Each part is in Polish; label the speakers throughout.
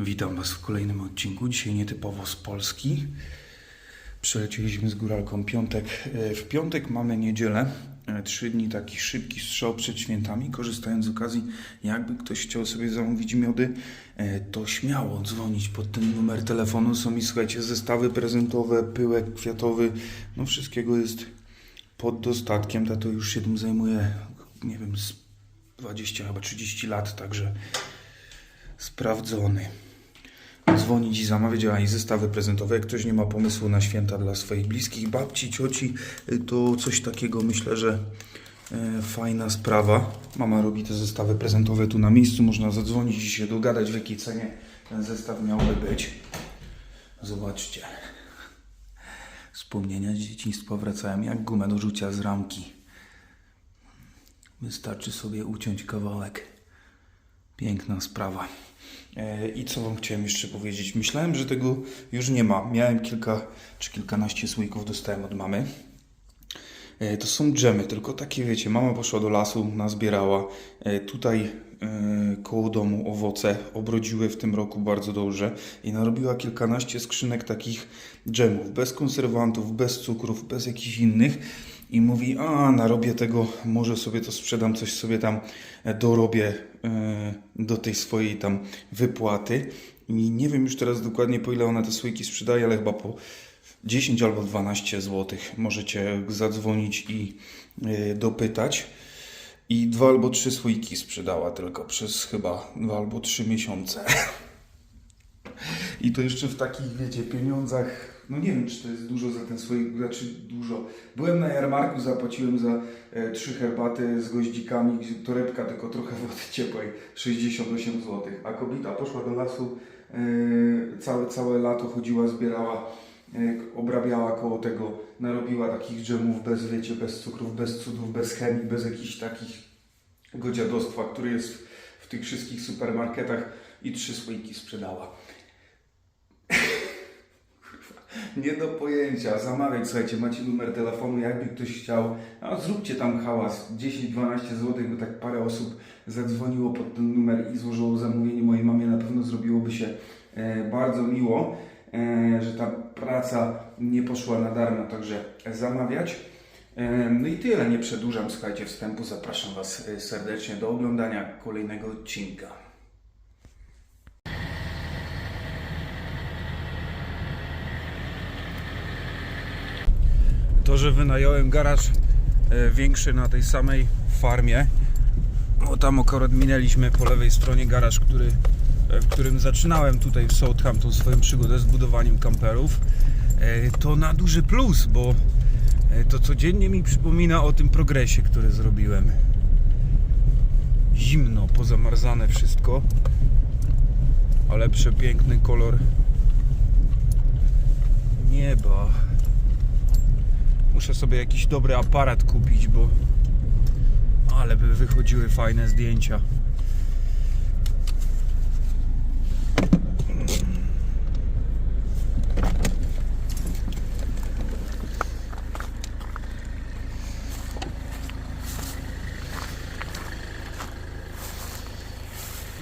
Speaker 1: Witam Was w kolejnym odcinku. Dzisiaj nietypowo z Polski. Przelecieliśmy z góralką piątek. E, W piątek mamy niedzielę. E, Trzy dni taki szybki strzał przed świętami. Korzystając z okazji, jakby ktoś chciał sobie zamówić miody, e, to śmiało dzwonić pod ten numer telefonu. Są mi, słuchajcie, zestawy prezentowe, pyłek kwiatowy. No wszystkiego jest pod dostatkiem. Tato już się tym zajmuje, nie wiem, z 20 chyba 30 lat, także sprawdzony. Dzwonić i zamawiać, a i zestawy prezentowe. Jak ktoś nie ma pomysłu na święta dla swoich bliskich, babci, cioci, y, to coś takiego myślę, że e, fajna sprawa. Mama robi te zestawy prezentowe tu na miejscu. Można zadzwonić i się dogadać, w jakiej cenie ten zestaw miałby być. Zobaczcie. Wspomnienia z dzieciństwa wracają jak gumę do rzucia z ramki. Wystarczy sobie uciąć kawałek. Piękna sprawa. E, I co Wam chciałem jeszcze powiedzieć? Myślałem, że tego już nie ma. Miałem kilka czy kilkanaście słoików, dostałem od mamy. E, To są dżemy, tylko takie wiecie, mama poszła do lasu, nazbierała. E, Tutaj koło domu owoce obrodziły w tym roku bardzo dobrze i narobiła kilkanaście skrzynek takich dżemów, bez konserwantów, bez cukrów, bez jakichś innych. I mówi, a narobię tego, może sobie to sprzedam, coś sobie tam e, dorobię e, do tej swojej tam wypłaty. I nie wiem już teraz dokładnie po ile ona te słoiki sprzedaje, ale chyba po 10 albo 12 zł. Możecie zadzwonić i y, dopytać. I dwa albo trzy słoiki sprzedała tylko przez chyba dwa albo trzy miesiące. I to jeszcze w takich, wiecie, pieniądzach. No nie wiem, czy to jest dużo za ten słoik, znaczy dużo. Byłem na jarmarku, zapłaciłem za e, trzy herbaty z goździkami, torebka tylko trochę wody ciepłej, 68 zł. A kobieta poszła do lasu, e, całe, całe lato chodziła, zbierała jak obrabiała koło tego, narobiła takich dżemów bez, wiecie, bez cukrów, bez cudów, bez chemii, bez jakichś takich godziadostwa, które jest w tych wszystkich supermarketach i trzy słoiki sprzedała. Nie do pojęcia, zamawiać, słuchajcie, macie numer telefonu, jakby ktoś chciał, a zróbcie tam hałas, 10-12 zł, bo tak parę osób zadzwoniło pod ten numer i złożyło zamówienie mojej mamie, na pewno zrobiłoby się e, bardzo miło e, że ta praca nie poszła na darmo, także zamawiać. E, No i tyle, nie przedłużam, słuchajcie, wstępu, zapraszam Was e, serdecznie do oglądania kolejnego odcinka. To, że wynająłem garaż e, większy na tej samej farmie, bo tam akurat minęliśmy po lewej stronie garaż, który, e, w którym zaczynałem tutaj w Southampton swoją przygodę z budowaniem kamperów. E, To na duży plus, bo to codziennie mi przypomina o tym progresie, który zrobiłem. Zimno, pozamarzane wszystko, ale przepiękny kolor nieba. Muszę sobie jakiś dobry aparat kupić, bo ale by wychodziły fajne zdjęcia.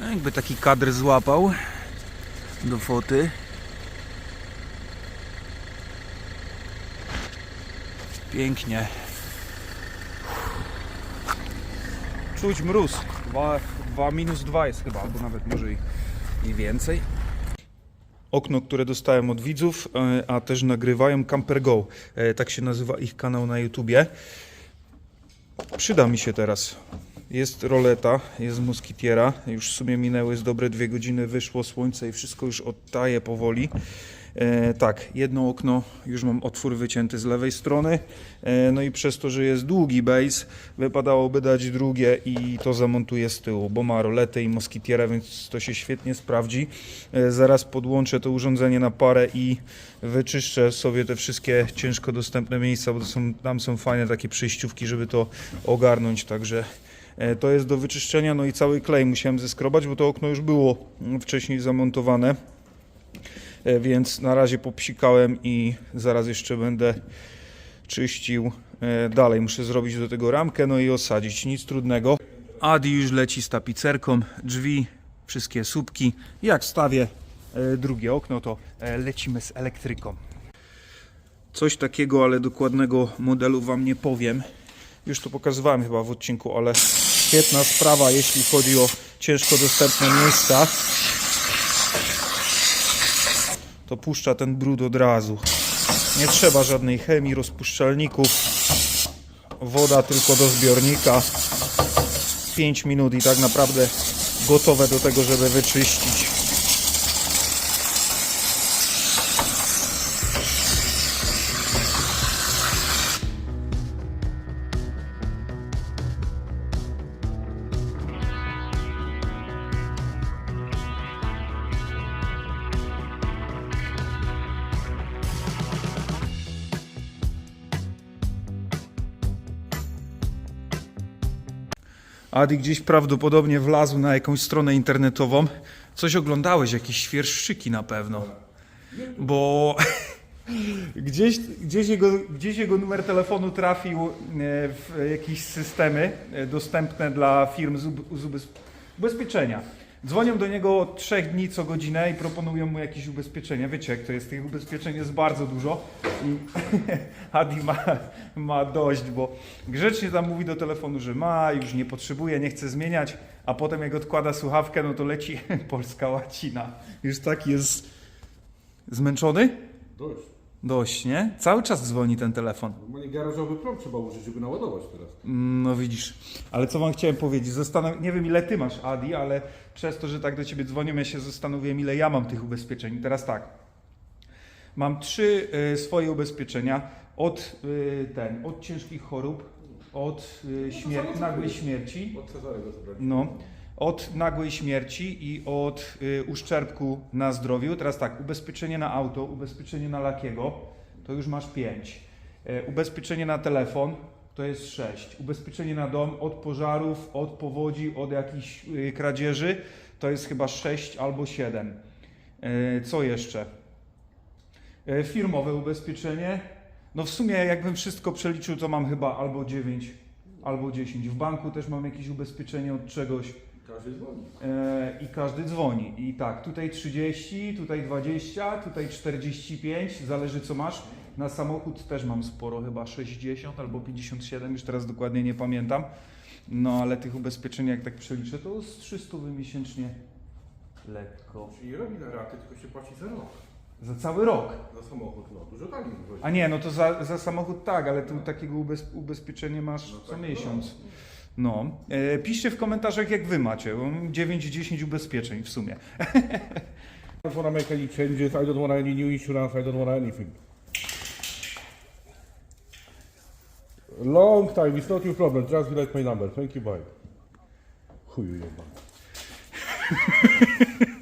Speaker 1: No, Jakby taki kadr złapał do foty. Pięknie. Czuć mróz. 2 minus 2 jest chyba, albo nawet może i, i więcej. Okno, które dostałem od widzów, e, a też nagrywają Camper Go. E, Tak się nazywa ich kanał na YouTubie. Przyda mi się teraz. Jest roleta, jest moskitiera. Już w sumie minęły z dobre dwie godziny, wyszło słońce i wszystko już odtaje powoli. E, tak, jedno okno już mam otwór wycięty z lewej strony. E, no i przez to, że jest długi base, wypadałoby dać drugie i to zamontuję z tyłu, bo ma roletę i moskitierę, więc to się świetnie sprawdzi. E, zaraz podłączę to urządzenie na parę i wyczyszczę sobie te wszystkie ciężko dostępne miejsca, bo są, tam są fajne takie przejściówki, żeby to ogarnąć, także e, to jest do wyczyszczenia, no i cały klej musiałem zeskrobać, bo to okno już było wcześniej zamontowane. E, więc na razie popsikałem i zaraz jeszcze będę czyścił e, dalej. Muszę zrobić do tego ramkę, no i osadzić, nic trudnego. Adi już leci z tapicerką, drzwi, wszystkie słupki. Jak wstawię, e, drugie okno, to lecimy z elektryką. Coś takiego, ale dokładnego modelu Wam nie powiem. Już to pokazywałem chyba w odcinku, ale świetna sprawa, jeśli chodzi o ciężko dostępne miejsca. To puszcza ten brud od razu. Nie trzeba żadnej chemii, rozpuszczalników. Woda tylko do zbiornika. 5 minut i tak naprawdę gotowe do tego, żeby wyczyścić. Adi gdzieś prawdopodobnie wlazł na jakąś stronę internetową. Coś oglądałeś, jakieś świerszczyki na pewno. Bo gdzieś, gdzieś, jego, gdzieś jego numer telefonu trafił e, w jakieś systemy e, dostępne dla firm z, ub- z ubez- ubezpieczenia. Dzwonią do niego od trzech dni co godzinę i proponują mu jakieś ubezpieczenia. Wiecie, jak to jest, tych ubezpieczeń jest bardzo dużo. I Adi ma, ma dość, bo grzecznie tam mówi do telefonu, że ma, już nie potrzebuje, nie chce zmieniać, a potem jak odkłada słuchawkę, no to leci polska łacina. Już tak jest zmęczony?
Speaker 2: Dość.
Speaker 1: Dość, nie? Cały czas dzwoni ten telefon.
Speaker 2: Normalnie garażowy prąd trzeba użyć, żeby naładować teraz.
Speaker 1: No widzisz. Ale co wam chciałem powiedzieć? Zastanów... Nie wiem ile ty masz, Adi, ale przez to, że tak do ciebie dzwonią, ja się zastanowiłem, ile ja mam tych ubezpieczeń. I teraz tak. Mam trzy y, swoje ubezpieczenia. Od, y, ten, od ciężkich chorób, od y, śmier- nagłej śmierci.
Speaker 2: Od Cezarego.
Speaker 1: No, od nagłej śmierci i od y, uszczerbku na zdrowiu. Teraz tak, ubezpieczenie na auto, ubezpieczenie na lakiego, to już masz 5. E, ubezpieczenie na telefon, to jest 6. Ubezpieczenie na dom od pożarów, od powodzi, od jakichś y, kradzieży, to jest chyba 6 albo 7. E, co jeszcze? E, firmowe ubezpieczenie. No w sumie jakbym wszystko przeliczył, to mam chyba albo 9, albo 10. W banku też mam jakieś ubezpieczenie od czegoś
Speaker 2: Każdy dzwoni.
Speaker 1: e, i każdy dzwoni. I tak, tutaj 30, tutaj 20, tutaj 45, zależy co masz. Na samochód też mam sporo, chyba 60 albo 57, już teraz dokładnie nie pamiętam. No ale tych ubezpieczeń jak tak przeliczę, to z 300 miesięcznie lekko.
Speaker 2: Czyli robi na raty, tylko się płaci za rok.
Speaker 1: Za cały rok.
Speaker 2: Za samochód, no. Dużo taniej wychodzi.
Speaker 1: A nie, no to za, za samochód tak, ale tu takiego ubez, ubezpieczenie masz
Speaker 2: No
Speaker 1: co
Speaker 2: tak,
Speaker 1: miesiąc. No. E, piszcie w komentarzach jak wy macie. bo mam 9-10 ubezpieczeń w sumie.
Speaker 2: I don't want to make any changes, I don't want any new insurance, I don't want anything. Long time, it's not your problem, just write my number. Thank you, bye. Chuju jeba.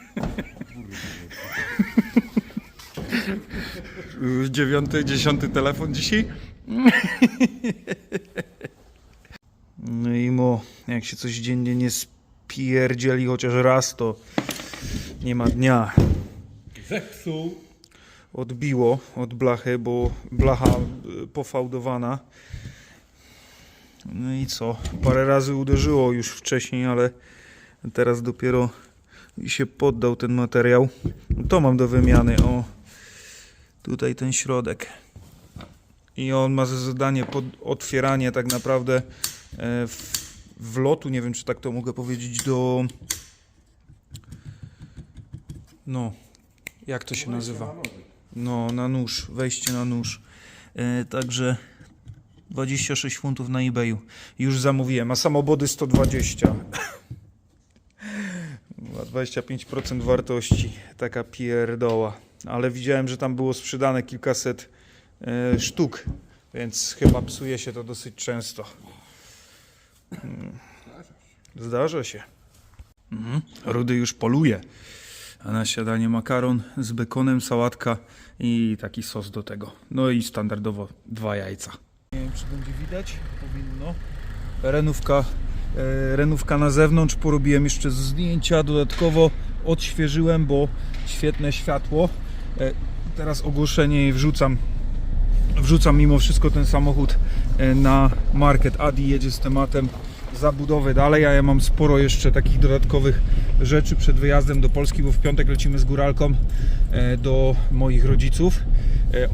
Speaker 1: Dziewiąty, dziesiąty telefon dzisiaj. No i mo, jak się coś dziennie nie spierdzieli chociaż raz, to nie ma dnia.
Speaker 2: Zepsuł.
Speaker 1: Odbiło od blachy, bo blacha y, pofałdowana. No i co? Parę razy uderzyło już wcześniej, ale teraz dopiero się poddał ten materiał. To mam do wymiany. O, tutaj ten środek. I on ma za zadanie pod otwieranie tak naprawdę e, w, wlotu, nie wiem czy tak to mogę powiedzieć, do... No, jak to się nazywa? No, na nóż, wejście na nóż. E, także 26 funtów na eBayu. Już zamówiłem, a samobody 120. Ma 25% wartości. Taka pierdoła. Ale widziałem, że tam było sprzedane kilkaset e, sztuk, więc chyba psuje się to dosyć często. Mm. Zdarza się. Mhm. Rudy już poluje. A na śniadanie makaron z bekonem, sałatka i taki sos do tego. No i standardowo dwa jajca. Nie wiem, czy będzie widać. Powinno. Renówka, e, renówka na zewnątrz. Porobiłem jeszcze zdjęcia dodatkowo. Odświeżyłem, bo świetne światło. E, teraz ogłoszenie i wrzucam. Wrzucam mimo wszystko ten samochód e, na market. Adi jedzie z tematem zabudowę dalej, a ja mam sporo jeszcze takich dodatkowych rzeczy przed wyjazdem do Polski, bo w piątek lecimy z góralką e, do moich rodziców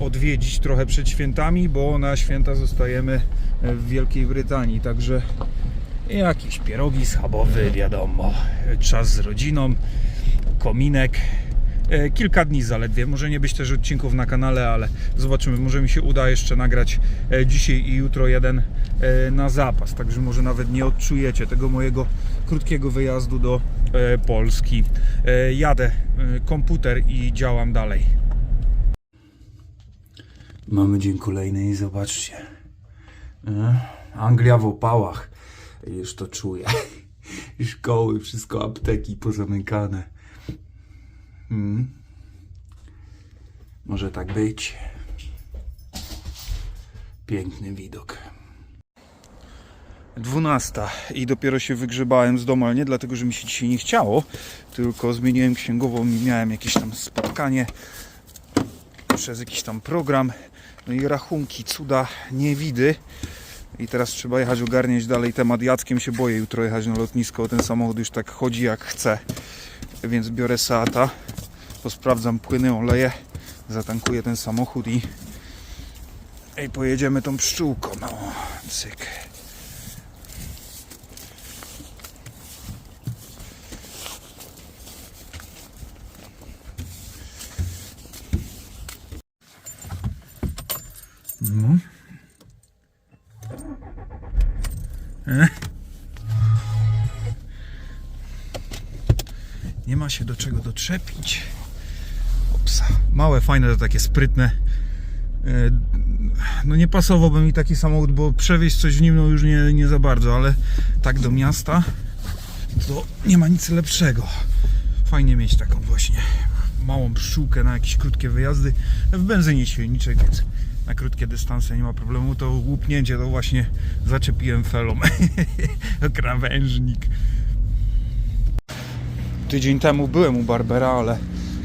Speaker 1: odwiedzić trochę przed świętami, bo na święta zostajemy w Wielkiej Brytanii, także jakieś pierogi schabowe, wiadomo, czas z rodziną, kominek. E, Kilka dni zaledwie, może nie być też odcinków na kanale, ale zobaczymy, może mi się uda jeszcze nagrać e, dzisiaj i jutro jeden e, na zapas, także może nawet nie odczujecie tego mojego krótkiego wyjazdu do Polski. Jadę, komputer i działam dalej. Mamy dzień kolejny i zobaczcie. Anglia w opałach. Już to czuję. Szkoły, wszystko, apteki pozamykane. Mm. Może tak być. Piękny widok. 12 i dopiero się wygrzebałem z domu, ale nie dlatego, że mi się dzisiaj nie chciało, tylko zmieniłem księgową i miałem jakieś tam spotkanie przez jakiś tam program. No i rachunki, cuda, nie widy. I teraz trzeba jechać ogarniać dalej temat. Jackiem się boję jutro jechać na lotnisko. Ten samochód już tak chodzi jak chce. Więc biorę Seata, posprawdzam płyny, oleje, zatankuję ten samochód i, i pojedziemy tą pszczółką. No, cyk. No. E? Nie ma się do czego doczepić. Opsa. Małe, fajne, takie sprytne. E, No nie pasowałby mi taki samochód, bo przewieźć coś w nim no już nie, nie za bardzo, ale tak do miasta to nie ma nic lepszego. Fajnie mieć taką właśnie małą pszczółkę na jakieś krótkie wyjazdy. W benzynie silniczek, więc na krótkie dystanse nie ma problemu. To łupnięcie to właśnie zaczepiłem felą. Krawężnik. Tydzień temu byłem u Barbera, ale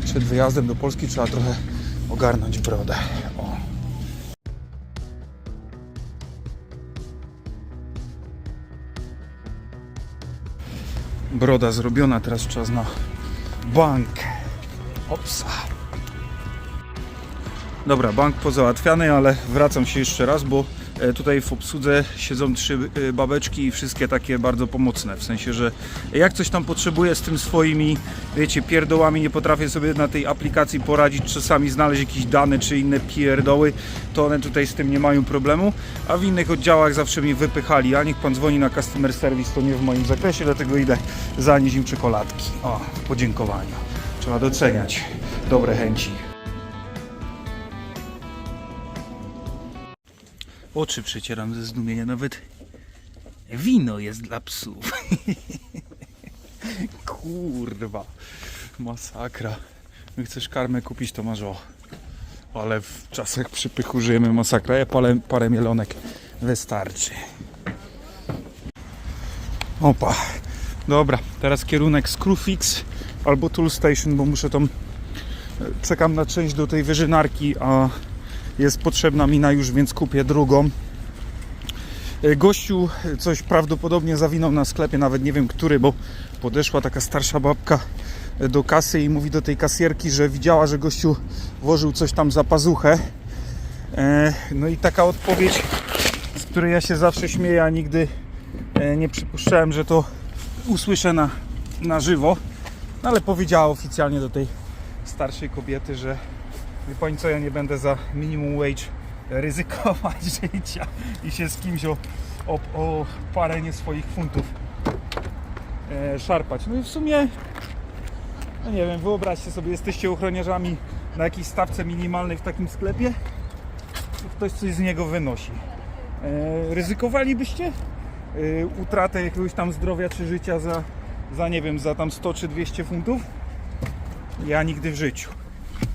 Speaker 1: przed wyjazdem do Polski trzeba trochę ogarnąć brodę. O. Broda zrobiona, teraz czas na bank. Opsa. Dobra, bank pozałatwiany, ale wracam się jeszcze raz, bo tutaj w obsłudze siedzą trzy e, babeczki i wszystkie takie bardzo pomocne. W sensie, że jak coś tam potrzebuję z tym swoimi, wiecie, pierdołami, nie potrafię sobie na tej aplikacji poradzić, czasami znaleźć jakieś dane czy inne pierdoły, to one tutaj z tym nie mają problemu, a w innych oddziałach zawsze mnie wypychali, a niech pan dzwoni na customer service, to nie w moim zakresie, dlatego idę zanieść im czekoladki. O, podziękowania. Trzeba doceniać dobre chęci. Oczy przecieram ze zdumienia, nawet wino jest dla psów. Kurwa, masakra. Jak chcesz karmę kupić, to masz o. Ale w czasach przypychu żyjemy masakra. Ja parę, parę mielonek wystarczy. Opa. Dobra, teraz kierunek Screwfix albo Tool Station, bo muszę tam... Czekam na część do tej wyżynarki, a jest potrzebna mina już, więc kupię drugą. E, Gościu coś prawdopodobnie zawinął na sklepie, nawet nie wiem który, bo podeszła taka starsza babka do kasy i mówi do tej kasjerki, że widziała, że gościu włożył coś tam za pazuchę. E, No i taka odpowiedź, z której ja się zawsze śmieję, a nigdy e, nie przypuszczałem, że to usłyszę na, na żywo. No ale powiedziała oficjalnie do tej starszej kobiety, że Wie pani co, ja nie będę za minimum wage ryzykować życia i się z kimś o, o, o parę nie swoich funtów e, szarpać. No i w sumie, no nie wiem, wyobraźcie sobie, jesteście ochroniarzami na jakiejś stawce minimalnej w takim sklepie i ktoś coś z niego wynosi. E, ryzykowalibyście e, utratę jakiegoś tam zdrowia czy życia za, za nie wiem, za tam 100 czy 200 funtów? Ja nigdy w życiu.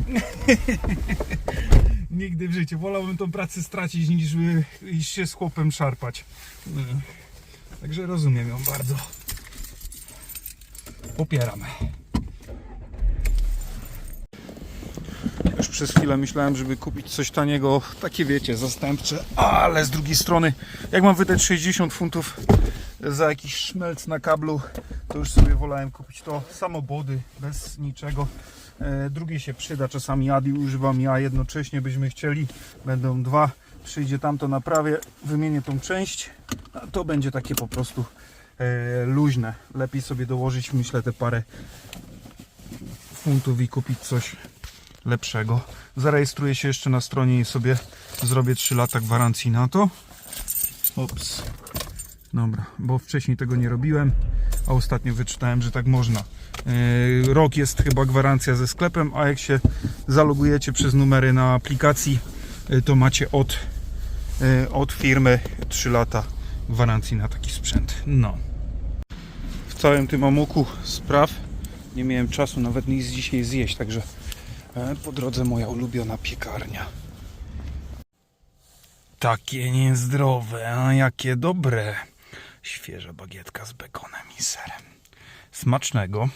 Speaker 1: Nigdy w życiu. Wolałbym tą pracę stracić niż by iść się z chłopem szarpać. Także rozumiem ją bardzo. Popieram. Już przez chwilę myślałem, żeby kupić coś taniego, takie wiecie, zastępcze, ale z drugiej strony, jak mam wydać 60 funtów za jakiś szmelc na kablu, to już sobie wolałem kupić to samobody bez niczego. E, drugie się przyda, czasami Adi używam ja jednocześnie byśmy chcieli, będą dwa, przyjdzie tamto naprawię, wymienię tą część, a to będzie takie po prostu e, luźne. Lepiej sobie dołożyć, myślę, te parę funtów i kupić coś lepszego. Zarejestruję się jeszcze na stronie i sobie zrobię 3 lata gwarancji na to. Ops. Dobra, bo wcześniej tego nie robiłem, a ostatnio wyczytałem, że tak można. Yy, Rok jest chyba gwarancja ze sklepem, a jak się zalogujecie przez numery na aplikacji, yy, to macie od, yy, od firmy 3 lata gwarancji na taki sprzęt. No. W całym tym amoku spraw nie miałem czasu nawet nic dzisiaj zjeść, także e, po drodze moja ulubiona piekarnia. Takie niezdrowe, a jakie dobre. Świeża bagietka z bekonem i serem. Smacznego.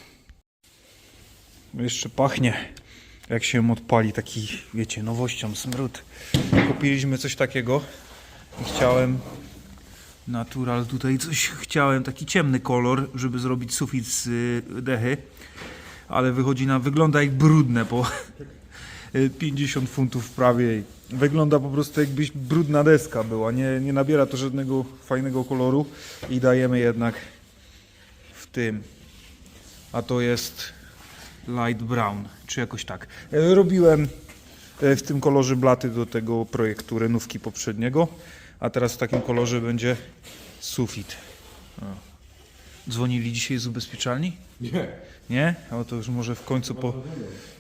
Speaker 1: Jeszcze pachnie, jak się odpali, taki, wiecie, nowością, smród. Kupiliśmy coś takiego i chciałem natural tutaj coś, chciałem taki ciemny kolor, żeby zrobić sufit z y, dechy, ale wychodzi na, wygląda jak brudne, po 50 funtów prawie. Wygląda po prostu jakbyś brudna deska była. Nie, nie nabiera to żadnego fajnego koloru i dajemy jednak w tym. A to jest light brown, czy jakoś tak. E, Robiłem e, w tym kolorze blaty do tego projektu renówki poprzedniego, a teraz w takim kolorze będzie sufit. O. Dzwonili dzisiaj z ubezpieczalni?
Speaker 2: Nie.
Speaker 1: Nie? O to już może w końcu po,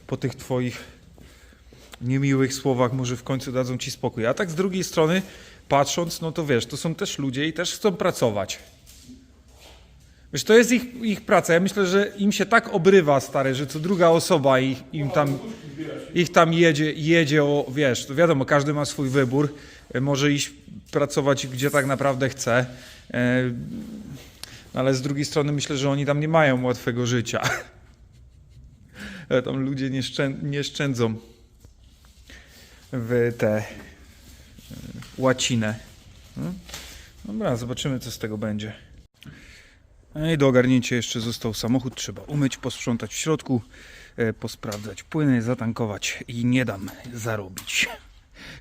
Speaker 1: po tych twoich niemiłych słowach może w końcu dadzą ci spokój. A tak z drugiej strony patrząc, no to wiesz, to są też ludzie i też chcą pracować. Wiesz, to jest ich, ich praca. Ja myślę, że im się tak obrywa, stary, że co druga osoba ich, im tam, ich tam jedzie, jedzie o, wiesz, to wiadomo, każdy ma swój wybór. E, Może iść pracować gdzie tak naprawdę chce. E, no ale z drugiej strony myślę, że oni tam nie mają łatwego życia. E, Tam ludzie nie, szczę, nie szczędzą w tę e, łacinę. No. Dobra, zobaczymy co z tego będzie. No I do ogarnięcia jeszcze został samochód. Trzeba umyć, posprzątać w środku, e, posprawdzać płyny, zatankować i nie dam zarobić.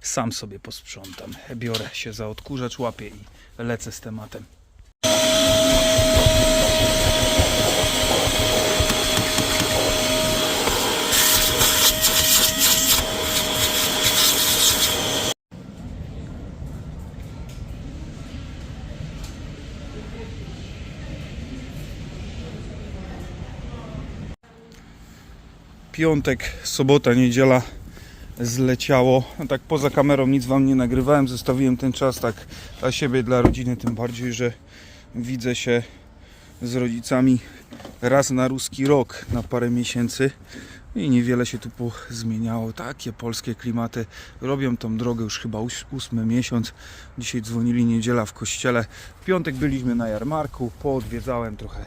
Speaker 1: Sam sobie posprzątam. Biorę się za odkurzacz, łapię i lecę z tematem. Piątek, sobota, niedziela zleciało. No tak poza kamerą nic wam nie nagrywałem, zostawiłem ten czas tak dla siebie, dla rodziny, tym bardziej, że widzę się z rodzicami raz na ruski rok na parę miesięcy i niewiele się tu zmieniało. Takie polskie klimaty robią tą drogę już chyba ós- ósmy miesiąc. Dzisiaj dzwonili niedziela w kościele. W piątek byliśmy na jarmarku, poodwiedzałem trochę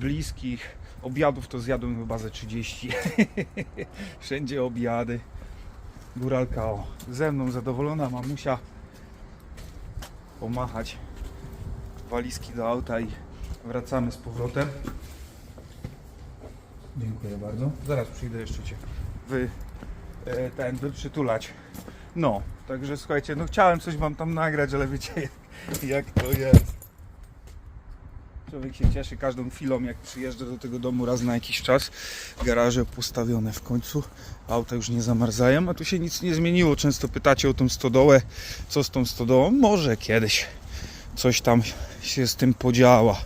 Speaker 1: bliskich. Obiadów to zjadłem chyba ze 30. Wszędzie obiady. Góralka o, ze mną zadowolona mamusia. Pomachać walizki do auta i wracamy z powrotem. Dziękuję bardzo. Zaraz przyjdę jeszcze Cię wy, e, ten, wy przytulać. No, także słuchajcie, no chciałem coś Wam tam nagrać, ale wiecie jak to jest. Człowiek się cieszy każdą chwilą, jak przyjeżdża do tego domu raz na jakiś czas. Garaże postawione w końcu, auta już nie zamarzają, a tu się nic nie zmieniło. Często pytacie o tą stodołę, co z tą stodołą? Może kiedyś coś tam się z tym podziała,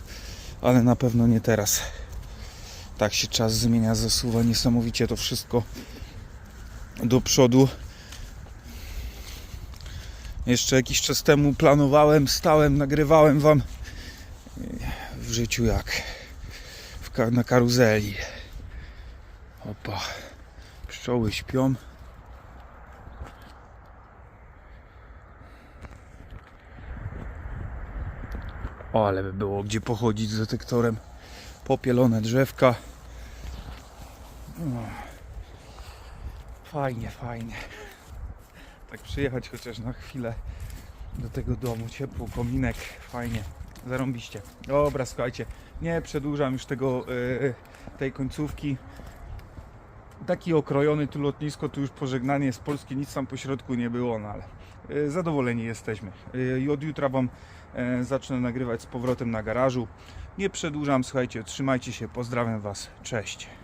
Speaker 1: ale na pewno nie teraz. Tak się czas zmienia, zasuwa niesamowicie to wszystko do przodu. Jeszcze jakiś czas temu planowałem, stałem, nagrywałem Wam w życiu jak w na karuzeli. Opa, pszczoły śpią. O, ale by było gdzie pochodzić z detektorem. Popielone drzewka. Fajnie, fajnie. Tak przyjechać chociaż na chwilę do tego domu. Ciepło, kominek, fajnie. Zarąbiście. Dobra, słuchajcie, nie przedłużam już tego, e, tej końcówki. Taki okrojony tu lotnisko, tu już pożegnanie z Polski, nic tam po środku nie było, no ale e, zadowoleni jesteśmy. E, I od jutra Wam e, zacznę nagrywać z powrotem na garażu. Nie przedłużam, słuchajcie, trzymajcie się, pozdrawiam Was, cześć.